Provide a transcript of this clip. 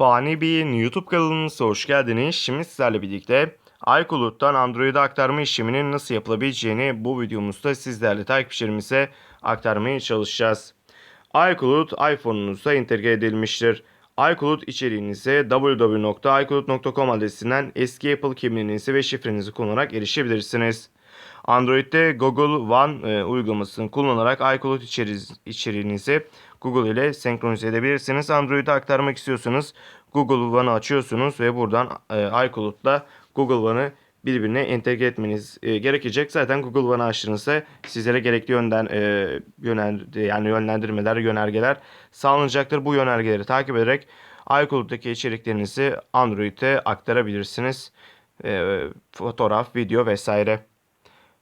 Fani Bey'in YouTube kanalımıza hoş geldiniz. Şimdi sizlerle birlikte iCloud'dan Android'e aktarma işleminin nasıl yapılabileceğini bu videomuzda sizlerle takipçilerimize aktarmaya çalışacağız. iCloud iPhone'unuzda entegre edilmiştir. iCloud içeriğinize www.icloud.com adresinden eski Apple kimliğinizi ve şifrenizi kullanarak erişebilirsiniz. Android'de Google One e, uygulamasını kullanarak iCloud içeri- içeriğinizi Google ile senkronize edebilirsiniz. Android'e aktarmak istiyorsanız Google One'ı açıyorsunuz ve buradan e, iCloud'la Google One'ı birbirine entegre etmeniz e, gerekecek. Zaten Google One'ı açtığınızda sizlere gerekli yönden e, yönel, yani yönlendirmeler, yönergeler sağlanacaktır. Bu yönergeleri takip ederek iCloud'daki içeriklerinizi Android'e aktarabilirsiniz. E, fotoğraf, video vesaire.